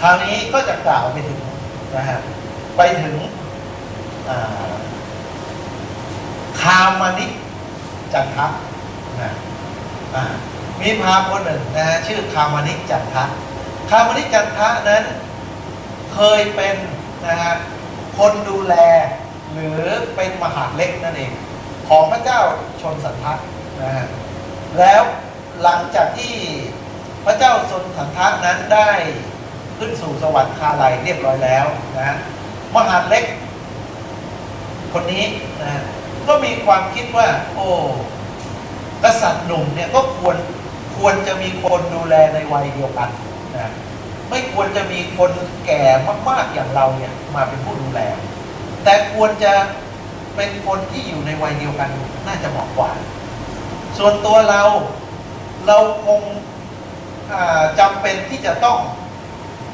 คราวนี้ก็จะกล่าวไปถึงนะฮะไปถึงคามานิจันทะนะมีพราหมณ์คนหนึ่งนะฮะชื่อคามานิจันทะคามานิจันทะนั้นเคยเป็นนะฮะคนดูแลหรือเป็นมหาเล็กนั่นเอง ของพระเจ้าชนสันทะนะฮะแล้วหลังจากที่พระเจ้าชนสันทะนั้นได้ ขึ้นสู่สวรรค์คาลัยเรียบร้อยแล้วนะมหาดเล็ก คนนี้นะก็มีความคิดว่า โอ้กษัตริย์หนุ่มเนี่ยก็ควรควรจะมีคนดูแลในวัยเดียวกันนะไม่ควรจะมีคนแก่มากๆอย่างเราเนี่ยมาเป็นผู้ดูแล แต่ควรจะเป็นคนที่อยู่ในวัยเดียวกันน่าจะเหมาะกว่า ส่วนตัวเราเราคงจำเป็นที่จะต้อง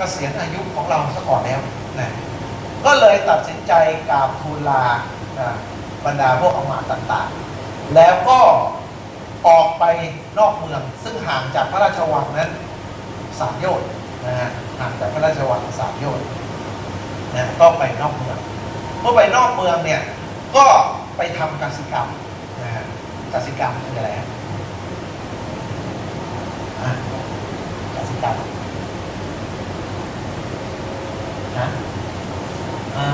กษียณอายุของเราซะก่อนแล้วนะก็เลยตัดสินใจกราบทูลลานะบรรดาพวกอมาตย์ต่างๆ แล้วก็ออกไปนอกเมือง ซึ่งห่างจากพระราชวังนั้นสามโยชน์นะฮะห่างจากพระราชวังสามโยชน์นะก็ไปนอกเมืองเมื่อไปนอกเมืองเนี่ยก็ไปทำกสิกรรมนะฮะกสิกรรมคืออะไรฮะกสิกรรม นะอ่า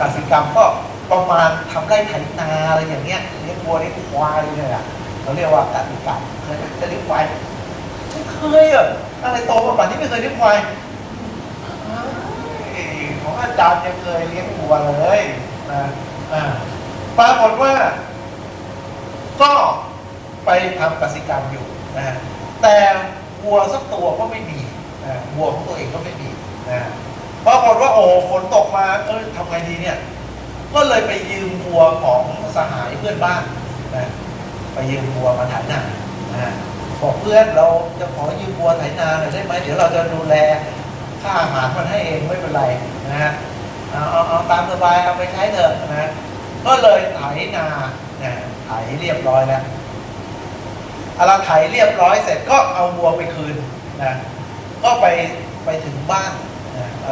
กสิกรรมก็ประมาณทำไร่ไถนาอะไรอย่างเงี้ยเลี้ยงวัวเลี้ยงควายเนี่ยอะเราเรียกว่ากสิกรรมเคยจะเลี้ยงควายไม่เคยอะอะไรโตมาป่านนี้ไม่เคยเลี้ยงควายของอาจารย์ยังเคยเลี้ยงวัวเลยนะอ่าปรากฏว่า ก็ไปทำกสิกรรมอยู่นะฮะแต่วัวสักตัวก็ไม่มีนะวัวของตัวเองก็ไม่มีนะ ปรากฏว่าโอ้ฝนตกมาเออทำไงดีเนี่ย ก็เลยไปยืมวัวของสหายเพื่อนบ้านนะไปยืมวัวมาไถนานะบอกเพื่อนเราจะขอยืมวัวไถนาหน่อยได้ไหมเดี๋ยวเราจะดูแลค่าอาหารมันให้เองไม่เป็นไรนะฮะเอาเอาเอาตามสบายเอาไปใช้เถอะนะก็เลยไถนานะไถเรียบร้อยแล้วเอาเราไถเรียบร้อยเสร็จก็เอาวัวไปคืนนะก็ไปไปถึงบ้าน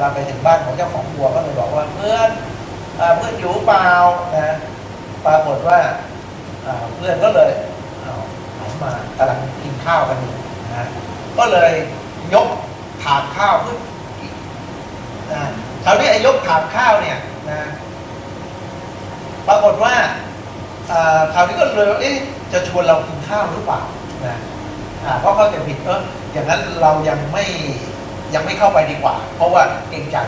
เราไปถึงบ้านของเจ้าของวัวก็เลยบอกว่าเพื่อนเพื่อนอยู่เปล่านะปรากฏว่าเพื่อนก็เลยเอาหันมากำลังกินข้าวกันอยู่นะก็เลยยกถาดข้าวขึ้นนะคราวนี้ไอ้ยกถาดข้าวเนี่ยนะปรากฏว่าคราวนี้ก็เลยเอ๊ะจะชวนเรากินข้าวหรือเปล่านะเพราะเขาจะผิดเอออย่างนั้นเรายังไม่ ยังไม่เข้าไปดีกว่า เพราะว่าเกรงใจ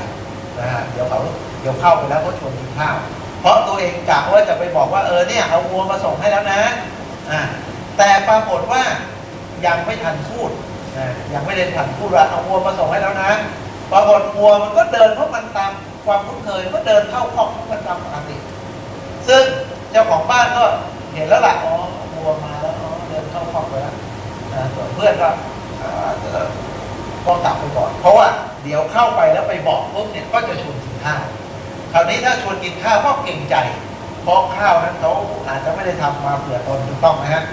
นะฮะเดี๋ยวเขาเดี๋ยวเข้าไปแล้วก็ชวนกินข้าว เพราะตัวเองกะว่าจะไปบอกว่าเออเนี่ยเอาวัวมาส่งให้แล้วนะอ่าแต่ปรากฏว่ายังไม่ทันพูดนะยังไม่ได้ทันพูดว่าเอาวัวมาส่งให้แล้วนะปรากฏวัวมันก็เดินเพราะมันตามความคุ้นเคยมันก็เดินเข้าคอกมันตามปกติซึ่งเจ้าของบ้านก็เห็นแล้วล่ะอ๋อวัวมาแล้วอ๋อเดินเข้าคอกไปแล้วนะส่วนเพื่อนก็อ่า ก็กลับไปก่อน เพราะว่าเดี๋ยวเข้าไปแล้วไปบอกปุ๊บเนี่ยก็จะชวนกินข้าวคราวนี้ถ้าชวนกินข้าวก็เกรงใจ เพราะข้าวนั้นเขาอาจจะไม่ได้ทำมาเผื่อตนถูกต้องไหมฮะ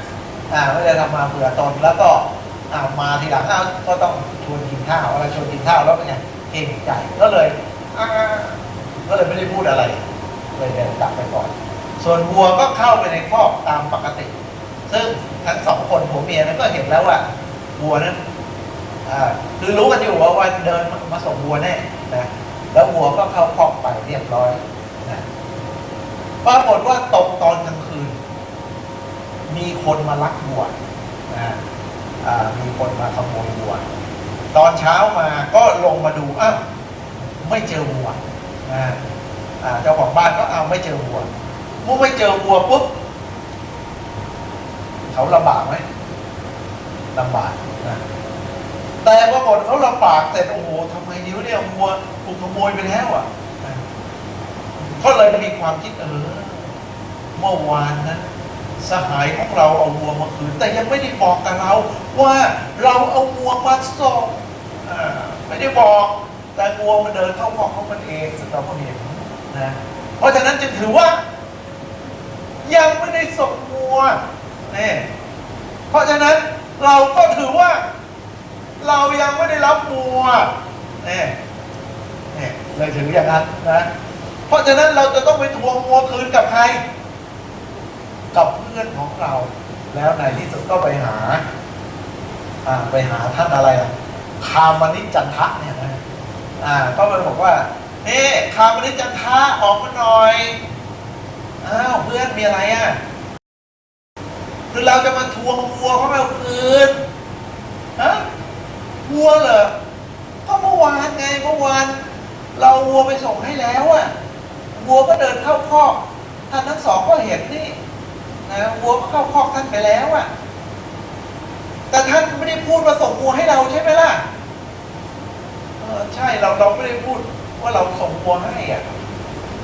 อ่าไม่ได้ทำมาเผื่อตนแล้วก็อ่ามาทีหลังอ้าวก็ต้องชวนกินข้าวอะไรชวนกินข้าวแล้วเป็นไงเกรงใจก็เลยอ่าก็เลยไม่ได้พูดอะไรเลยเดินกลับไปก่อน ส่วนวัวก็เข้าไปในคอกตามปกติ ซึ่งทั้งสองคนผัวเมียนั้นก็เห็นแล้วว่าวัวนั้น คือรู้กันอยู่ว่าวันเดินมาส่งวัวแน่นะแล้ววัวก็เข้าคอกไปเรียบร้อยนะปรากฏว่าตกตอนกลางคืน มีคนมาลักวัวนะมีคนมาขโมยวัว ตอนเช้ามาก็ลงมาดูอ้าวไม่เจอวัวนะเจ้าของบ้านก็เอาไม่เจอวัวเมื่อไม่เจอวัวปุ๊บเขาลำบากไหมลำบากนะ แต่ปรากฏเขาลำบากแต่โอ้โหทำไมนิ้วเนี่ยวัวถูกขโมยไปแล้วอะก็เลยมีความคิดเออเมื่อวานนั้นสหายของเราเอาวัวมาคืน แต่ยังไม่ได้บอกกับเรา ว่าเราเอาวัวมาส่งไม่ได้บอก แต่วัวมันเดินเข้าคอกของมันเองซึ่งเราก็เห็นนะเพราะฉะนั้นจึงถือว่า ยังไม่ได้ส่งวัวนี่เพราะฉะนั้นเราก็ถือว่า เรายังไม่ได้รับวัวแน่แน่เลยถึงอย่างนั้นนะ เพราะฉะนั้นเราจะต้องไปทวงวัวคืนกับใคร กับเพื่อนของเรา แล้วในที่สุดก็ไปหาอ่าไปหาท่านอะไรล่ะคามนิจจันทะเนี่ยนะอ่าก็ไปบอกว่าเอ๊คามนิจจันทะออกมาหน่อยอ้าวเพื่อนมีอะไรอะคือเราจะมาทวงวัวเขาเอาคืนฮะวัวเหรอ ก็เมื่อวานไงเมื่อวาน เรา วัวไปส่งให้แล้วอะวัวก็เดินเข้าคอกท่านทั้งสองก็เห็นนี่นะวัวก็เข้าคอกท่านไปแล้วอะแต่ท่านไม่ได้พูดมาส่งวัวให้เราใช่ไหมล่ะเออใช่เราเราไม่ได้พูดว่าเราส่งวัวให้อะ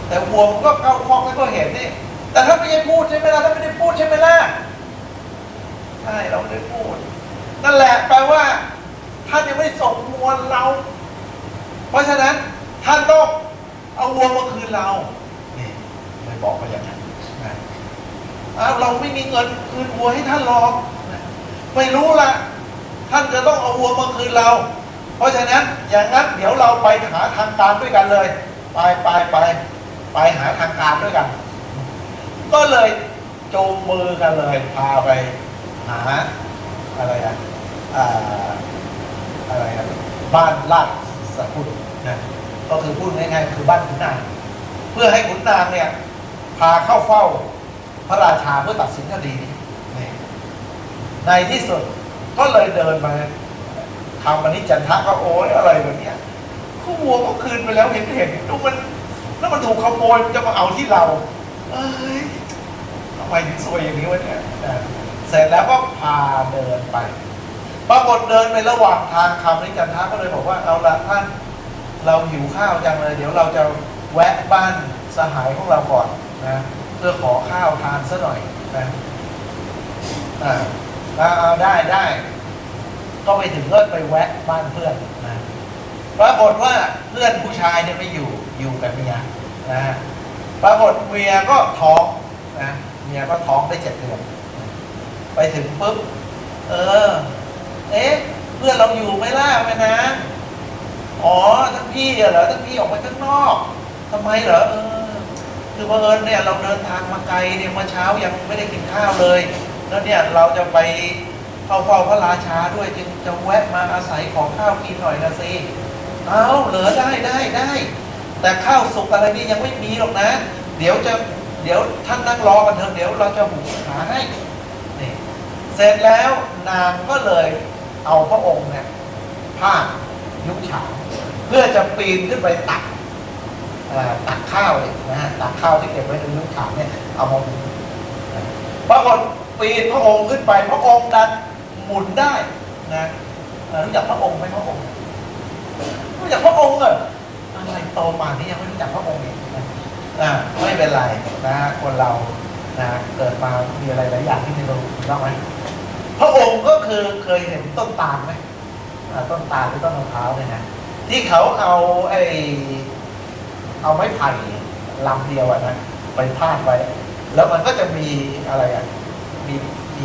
แต่วัวมันก็เข้าคอกท่านก็เห็นนี่ แต่ท่านไม่ได้พูดใช่ไหมล่ะท่านไม่ได้พูดใช่ไหมล่ะใช่เราไม่ได้พูด นั่นแหละแปลว่าท่านยังไม่ส่งวัวเรา เพราะฉะนั้น ท่านต้องเอาวัวมาคืนเรานี่ไม่บอกมาอย่างนั้นนะเราไม่มีเงินคืนวัวให้ท่านหรอกไม่รู้ละท่านจะต้องเอาวัวมาคืนเรา เพราะฉะนั้นอย่างนั้นเดี๋ยวเราไปหาทางการด้วยกันเลย ไปไปไปไปหาทางการด้วยกัน ก็เลยจูงมือกันเลย พาไปหาอะไรอะอ่าอะไรครับบ้านลาดสกุลนะ ก็คือพูดง่ายๆคือบ้านขุนนางเพื่อให้ขุนนางเนี่ยพาเข้าเฝ้าพระราชาเพื่อตัดสินคดีนี้ในที่สุดก็เลยเดินมาคำมันนิจจันทะก็โอ้ยอะไรแบบเนี้ยข้วัวก็คืนไปแล้วเห็นเห็นดูมันแล้วมันถูกขโมยมันจะมาเอาที่เรา เอ้ยทำไมถึงสวยอย่างนี้วะเนี่ยเสร็จแล้วก็พาเดินไปปรากฏเดินไประหว่างทางคำนิจันทะก็เลยบอกว่าเอาละท่าน เราหิวข้าวจังเลย เดี๋ยวเราจะแวะบ้านสหายของเราก่อนนะเพื่อขอข้าวทานซะหน่อยนะอ่าเอาได้ได้ก็ไปถึงก็ไปแวะบ้านเพื่อนนะปรากฏว่าเพื่อนผู้ชายเนี่ยไม่อยู่อยู่กับเมียนะปรากฏเมียก็ท้องนะเมียก็ท้องได้เจ็ดเดือนไปถึงปุ๊บเออ เอ๊ะเพื่อนเราอยู่ไหมล่ะแม่นาง อ๋อท่านพี่เหรอท่านพี่ออกไปข้างนอกทำไมเหรอเออคือบังเอิญเนี่ยเราเดินทางมาไกลเนี่ยเมื่อเช้ายังไม่ได้กินข้าวเลย แล้วเนี่ยเราจะไปเข้าเฝ้าพระราชาด้วยจึงจะแวะมาอาศัยของข้าวกินหน่อยนะสิเอาเหรอได้ได้ได้ แต่ข้าวสุกอะไรนี่ยังไม่มีหรอกนะ เดี๋ยวจะเดี๋ยวท่านนั่งรอกันเถอะเดี๋ยวเราจะหุงหาให้นี่เสร็จแล้วนางก็เลยเอาพระองค์เนี่ยผ้า ยุบฉางเพื่อจะปีนขึ้นไปตักตักข้าวเนี่ยนะฮะตักข้าวที่เก็บไว้ในยุบฉางเนี่ยเอามาหุงปรากฏปีนพระองค์ขึ้นไป พระองค์ดันหมุนได้นะรู้จักพระองค์ไหมพระองค์รู้จักพระองค์เหรออะไรโตป่านนี้ยังไม่รู้จักพระองค์อีกนะไม่เป็นไรนะคนเรานะเกิดมามีอะไรหลายอย่างที่ไม่รู้ถูกต้องไหมพระองค์ก็คือเคยเห็นต้นตาลไหม ต้นตาลหรือต้นมะพร้าวเนี่ยนะที่เขาเอาไอ้เอาไม้ไผ่ลำเดียวอะนะไปพาดไว้ แล้วมันก็จะมีอะไรอะมีมี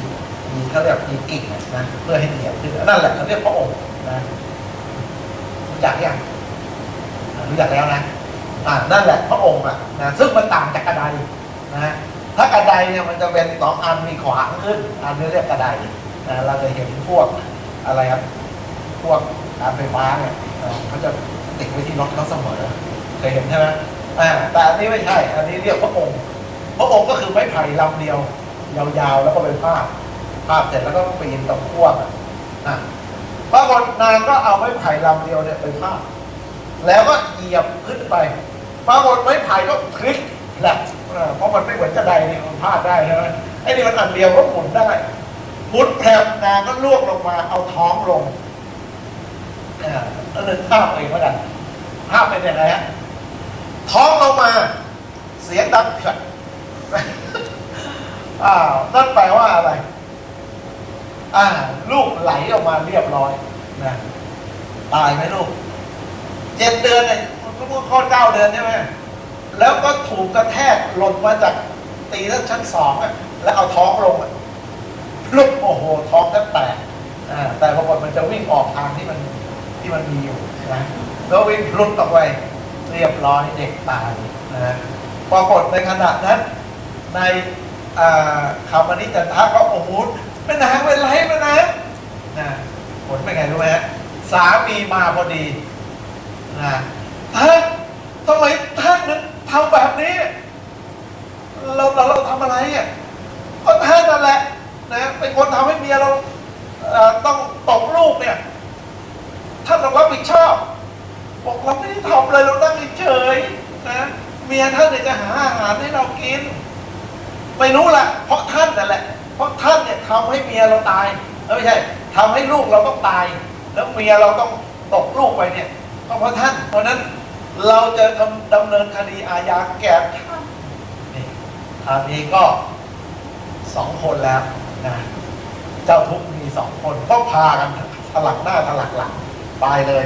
มีเขาเรียกมีกิ่งนะเพื่อให้เหนียวขึ้นนั่นแหละเขาเรียกพระองค์นะรู้จักยังอ่ารู้จักแล้วนะอ่านั่นแหละพระองค์อะนะซึ่งมันต่างจากกระไดนะถ้ากระไดเนี่ยมันจะเป็นสองอันมีขวางขึ้น อันนี้เรียกกระไดนะเราจะเห็นพวกอะไรครับ พวกการไฟฟ้าเนี่ยเขาจะติดไว้ที่รถเขาเสมอเคยเห็นใช่ไหมอ่าแต่อันนี้ไม่ใช่ อันนี้เรียกพระองค์ พระองค์ก็คือไม้ไผ่ลำเดียว ยาวๆแล้วก็เป็นภาพภาพเสร็จแล้วก็ปีนตะควบอะอะปรากฏนางก็เอาไม้ไผ่ลำเดียวเนี่ยไปพาดแล้วก็เหยียบขึ้นไปปรากฏไม้ไผ่ก็พลิกแหลกเพราะมันไม่เหมือนกระไดนี่มันพาดได้ใช่ไหมไอ้นี่มันอันเดียวก็หมุนได้หมุนแผลบนางก็ลวกลงมาเอาท้องลง แล้วนึกภาพเองแล้วกันภาพเป็นยังไงฮะท้องลงมาเสียงดังเผิดอ้าวนั่นแปลว่าอะไร อ่า ลูกไหลออกมาเรียบร้อยนะตายไหมลูกเจ็ดเดือนเนี่ยมันก็คลอดเก้าเดือนใช่ไหมแล้วก็ถูกกระแทกหล่นมาจากตีทั้งชั้นสองอะแล้วเอาท้องลงอะลุกโอ้โห ท้องแทบแตกอ่าแต่ปรากฏมันจะวิ่งออกทางที่มัน ที่มันมีอยู่นะแล้ววิ่งพลุดออกไปเรียบร้อยเด็กตายนะปรากฏในขณะนั้น ในคำวันนี้จันทะก็โอ้โหแม่นางเป็นไรม่นางนะผลเป็นไงรู้ไหมฮะสามีมาพอดีนะท่านทำไมท่านนึงทำแบบนี้ เราเราเราทำอะไรอะก็ท่านนั่นแหละนะเป็นคนทำให้เมียเราต้องตกลูกเนี่ย ท่านต้องรับผิดชอบ บอกเราไม่ได้ทำเลยเรานั่งเฉยนะเมียท่านเนี่ยจะหาอาหารให้เรากิน ไม่รู้ละเพราะท่านนั่นแหละ เพราะท่านเนี่ยทำให้เมียเราตายเอ้ยไม่ใช่ทำให้ลูกเราต้องตาย แล้วเมียเราต้องตกลูกไปเนี่ยก็เพราะท่าน เพราะนั้นเราจะดำดำเนินคดีอาญาแก่ท่านนี่คราวนี้ก็สองคนแล้วนะเจ้าทุกข์มีสองคนก็พากันถลักหน้าถลักหลัง ไปเลย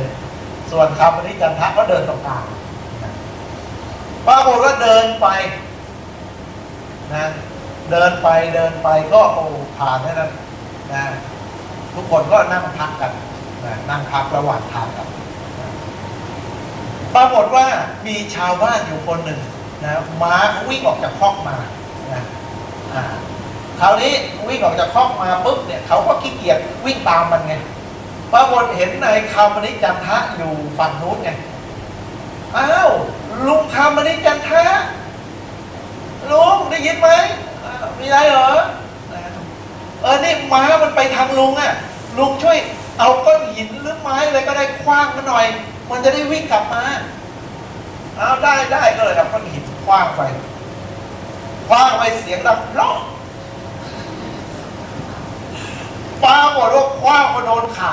ส่วนคำวันนี้จันทะก็เดินตรงกลางปรากฏว่าเดินไปนะเดินไปเดินไปก็โอ้ผ่านนั้นนะทุกคนก็นั่งพักกันนะนั่งพักระหว่างทางกันปรากฏว่ามีชาวบ้านอยู่คนหนึ่งนะม้าเขาวิ่งออกจากคอกมานะอ่าคราวนี้วิ่งออกจากคอกมาปุ๊บเนี่ยเขาก็ขี้เกียจวิ่งตามมันไง ปรากฏเห็นนายคำมณิจันทะอยู่ฝั่งนู้นไง อ้าวลุงคำมณิจันทะลุงได้ยินไหมมีอะไรเหรอ เออ นี่ม้ามันไปทางลุงอะ ลุงช่วยเอาก้อนหินหรือไม้อะไรก็ได้คว้างมันหน่อย มันจะได้วิ่งกลับมาเอาได้ได้ก็เลยเอาก้อนหินคว้างไปคว้างไปเสียงดังร้อง ปาหมดว่าคว้างมาโดนขา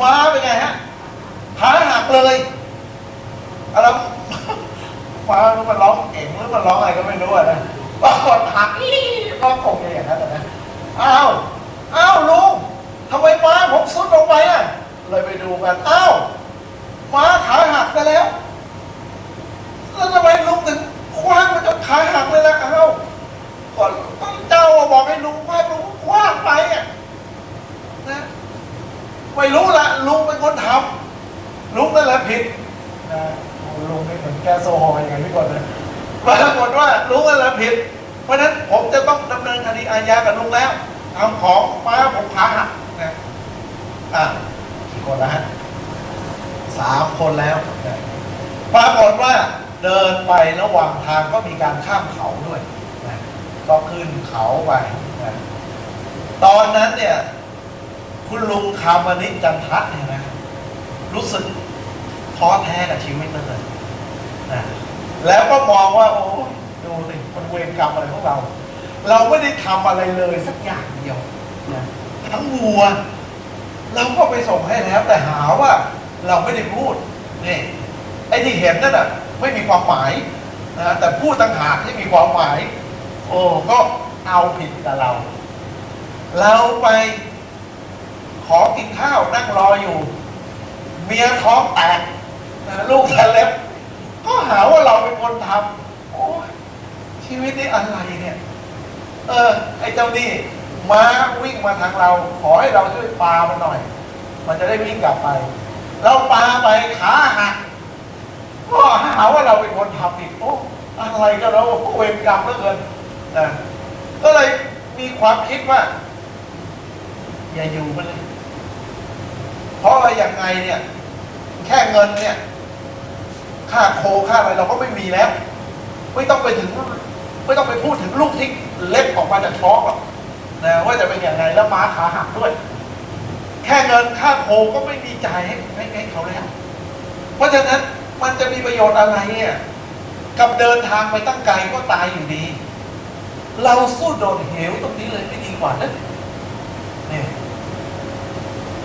ม้าเป็นไงฮะขาหักเลยอะไรฟ้ามันร้องเก่งหรือมันร้องอะไรก็ไม่รู้อะนะปรากฏหักอีก็คงจะอย่างนั้นนะอ้าวอ้าวลุงทำไมม้าผมซุดลงไปอะเลยไปดูกันอ้าวม้าขาหักไปแล้วแล้วทำไมลุงถึงคว้างมันจนขาหักเลยล่ะอ้าวก่อนก็เจ้าบอกให้ลุงคว้างลุงก็คว้างไปอะนะ ไม่รู้ละลุงเป็นคนทำลุงนั่นแหละผิดนะลุงนี่เหมือนแกโซฮอลอย่างนี้ก่อนนะปรากฏว่าลุงอะไรผิด เพราะฉะนั้นผมจะต้องดำเนินคดีอาญากับลุงแล้วทำของม้าผมขาหักนะอะกี่คนแล้วฮะสามคนแล้วนะปรากฏว่าเดินไประหว่างทางก็มีการข้ามเขาด้วยนะก็ขึ้นเขาไปนะตอนนั้นเนี่ย คุณลุงคามนิจจันทะเนี่ยนะรู้สึกท้อแท้กับชีวิตนั่นเลยนะแล้วก็มองว่า โอ้ยดูสิมันเวรกรรมอะไรของเรา เราไม่ได้ทำอะไรเลยสักอย่างเดียวนะทั้งวัว เราก็ไปส่งให้แล้ว แต่หาว่าเราไม่ได้พูดนี่ไอ้ที่เห็นนั่นน่ะไม่มีความหมายนะแต่พูดต่างหากที่มีความหมาย โอ้ก็เอาผิดกับเรา เราไป ขอกินข้าวนั่งรออยู่ เมียท้องแตกลูกทะเล็บ ก็หาว่าเราเป็นคนทำโอ้ยชีวิตนี้อะไรเนี่ย เออ ไอ้เจ้านี่ม้าวิ่งมาทางเรา ขอให้เราช่วยปามันหน่อย มันจะได้วิ่งกลับไป เราปาไปขาหักก็หาว่าเราเป็นคนทำอีกโอ้อะไรก็เราเวรกรรมเหลือเกินนะก็เลยมีความคิดว่า อย่าอยู่มันเลยเพราะอะไรอย่างไงเนี่ย แค่เงินเนี่ย ค่าโคค่าอะไรเราก็ไม่มีแล้ว ไม่ต้องไปถึง ไม่ต้องไปพูดถึงลูกที่เล็บออกมาจากท้องหรอกนะว่าจะเป็นอย่างไรแล้วม้าขาหักด้วย แค่เงินค่าโคก็ไม่มีจ่ายให้ให้เขาแล้วเพราะฉะนั้นมันจะมีประโยชน์อะไรเนี่ยกับเดินทางไปตั้งไกลก็ตายอยู่ดี เราสู้โดนเหวตรงนี้เลยไม่ดีกว่านะเนี่ย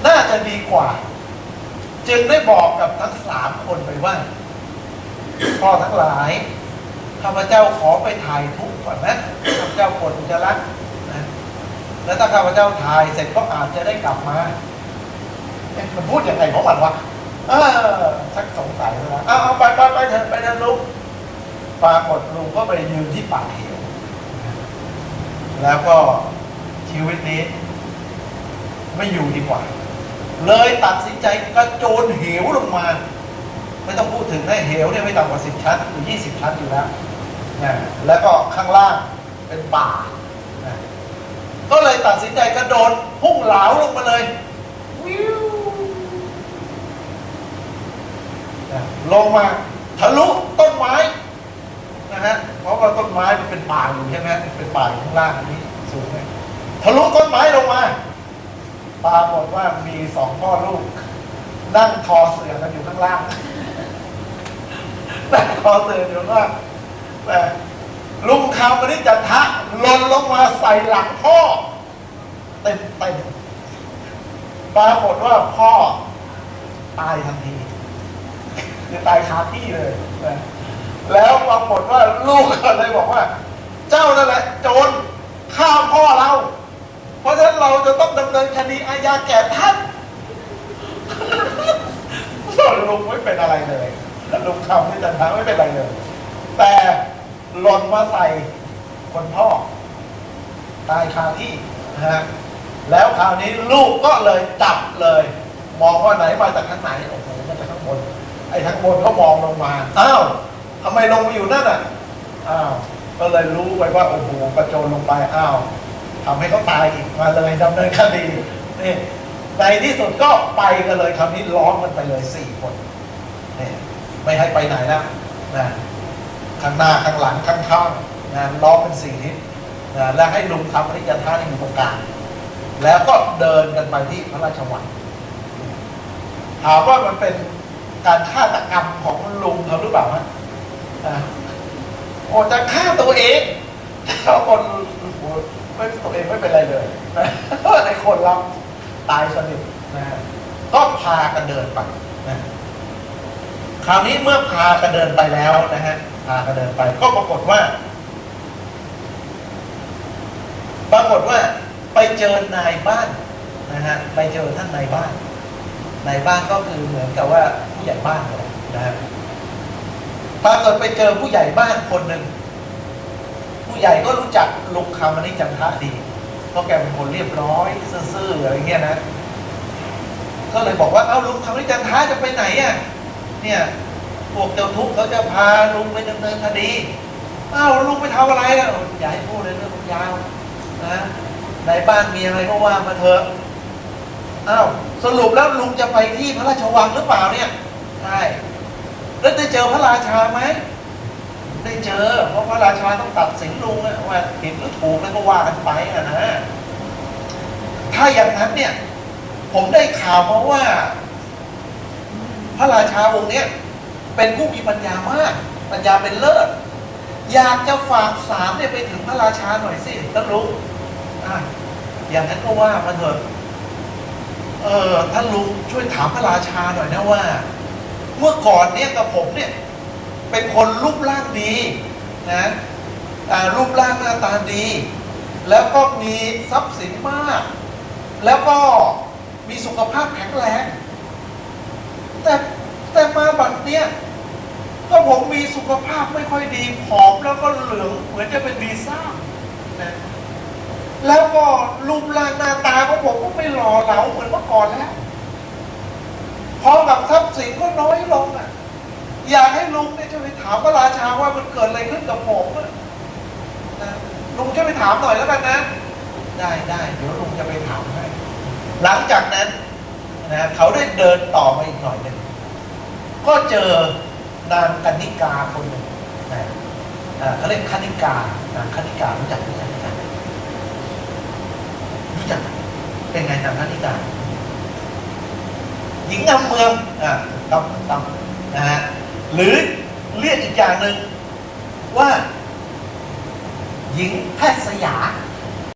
น่าจะดีกว่า จึงได้บอกกับทั้งสามคนไปว่าพ่อทั้งหลายข้าพเจ้าขอไปถ่ายทุกข์ก่อนนะข้าพเจ้าปวดอุจจาระนะแล้วถ้าข้าพเจ้าถ่ายเสร็จก็อาจจะได้กลับมาเอ๊ะมันพูดยังไงของมันวะเออชักสงสัยแล้วนะเอาเอาไปไปไปเถอะไปเถอะลุงปรากฏลุงก็ไปยืนที่ปากเหวแล้วก็ชีวิตนี้ ไม่อยู่ดีกว่า เลยตัดสินใจกระโจนเหวลงมา ไม่ต้องพูดถึงนะเหวเนี่ยไม่ต่ำกว่าสิบชั้นหรือยี่สิบชั้นอยู่แล้วนะแล้วก็ข้างล่างเป็นป่านะก็เลยตัดสินใจกระโดดพุ่งเหลาลงมาเลยวิวนะลงมาทะลุต้นไม้นะฮะเพราะว่าต้นไม้มันเป็นป่าอยู่ใช่ไหมเป็นป่าอยู่ข้างล่างอันนี้สูงไหมทะลุต้นไม้ลงมา ปรากฏว่ามีสองพ่อลูก นั่งคอเสือกันอยู่ข้างล่างนั่งคอเสืออยู่ข้างล่าแต่ลุงคำมันนี่จันทะหล่นลงมาใส่หลังพ่อ เต็มเต็มปรากฏว่าพ่อตายทันทีคือตายคาที่เลยนะแล้วปรากฏว่าลูกก็เลยบอกว่า เจ้านั่นแหละโจรฆ่าพ่อเรา เพราะฉะนั้นเราจะต้องดำเนินคดีอาญาแก่ท่านส่นลงไม่เป็นอะไรเลยลงคำที่จันทาไม่เป็นอะไรเลย แต่หล่นมาใส่คนพ่อ ตายคาที่นะฮะแล้วคราวนี้ลูกก็เลยจับเลย มองว่าไหนมาจากข้างไหนโอ้โหมาจากข้างบน ไอ้ข้งบนก็มองลงมาอ้าวทำไมลงมาอยู่นั่นอะอ้าวก็เลยรู้ไปว่าโอ้โหกระโจนลงไปอ้าว ทำให้เขาตายอีกมาเลยดำเนินคดีนี่ในที่สุดก็ไปกันเลยคราวนี้ล้อมกันไปเลยสี่คนนี่ไม่ให้ไปไหนแล้วนะข้างหน้าข้างหลังข้างข้างนะล้อมเป็นสี่ทิศนะและให้ลุงคำริยท่านี่อยู่ตรงกลางแล้วก็เดินกันไปที่พระราชวังถามว่ามันเป็นการฆาตกรรมของลุงเขาหรือเปล่าฮะอะโอจะฆ่าตัวเองแล้วคน ไม่ตัวเองไม่เป็นไรเลยนะไอ้คนเราตายสนิทนะฮะก็พากันเดินไปนะคราวนี้เมื่อพากันเดินไปแล้วนะฮะพากันเดินไป ก็ปรากฏว่า ปรากฏว่า ไปเจอนายบ้านนะฮะไปเจอท่านนายบ้านนายบ้านก็คือเหมือนกับว่าผู้ใหญ่บ้านเลยนะฮะปรากฏไปเจอผู้ใหญ่บ้านคนหนึ่ง ใหญ่ก็รู้จักลุงคำอันนี้จันทะดีเพราะแกเป็นคนเรียบร้อยซื่อๆอะไรเงี้ยนะ ก็เลยบอกว่าเอ้าลุงคำนี้จันทะจะไปไหนอะเนี่ยพวกเจ้าทุกข์เขาจะพาลุงไปดำเนินคดีอ้าวลุงไปทำอะไรอะอย่าให้พูดเลยเรื่องยาวนะในบ้านมีอะไรก็ว่ามาเถอะอ้าวสรุปแล้วลุงจะไปที่พระราชวังหรือเปล่าเนี่ยใช่แล้วได้เจอพระราชาไหม ได้เจอ เพราะพระราชาต้องตัดสินลุงว่าผิดหรือถูกแล้วก็ว่ากันไปอะนะถ้าอย่างนั้นเนี่ย ผมได้ข่าวมาว่า พระราชาองค์เนี้ยเป็นผู้มีปัญญามาก ปัญญาเป็นเลิศอยากจะฝากสารเนี่ยไปถึงพระราชาหน่อยสิท่านลุงอะอย่างนั้นก็ว่ามาเถอะเออท่านลุงช่วยถามพระราชาหน่อยนะว่า เมื่อก่อนเนี่ยกับผมเนี่ย เป็นคนรูปร่างดีนะอ่รูปร่างหน้าตาดี แล้วก็มีทรัพย์สินมาก แล้วก็มีสุขภาพแข็งแรง แต่แต่มาบัดเนี้ยก็ผมมีสุขภาพไม่ค่อยดีผอมแล้วก็เหลืองเหมือนจะเป็นวีซ่านะแล้วก็รูปร่างหน้าตาของผมก็ไม่หล่อเหลาเหมือนเมื่อก่อนแล้วพร้อมกับทรัพย์สินก็น้อยลงอะ อยากให้ลุงเนี่ยจะไปถามพระราชาว่ามันเกิดอะไรขึ้นกับผมนะลุงช่วยไปถามหน่อยแล้วกันนะ ได้ได้เดี๋ยวลุงจะไปถามให้หลังจากนั้นนะเขาได้เดินต่อมาอีกหน่อยหนึ่งก็เจอนางกนิกาคนหนึ่งนะเขาเรียกคณิกานางคณิการู้จักรู้จักรู้จักรู้จักเป็นไงนางคณิกาหญิงงามเมืองอ่าต้องต้องนะฮะ หรือเรียกอีกอย่างหนึ่งว่า หญิงแพทย์สยา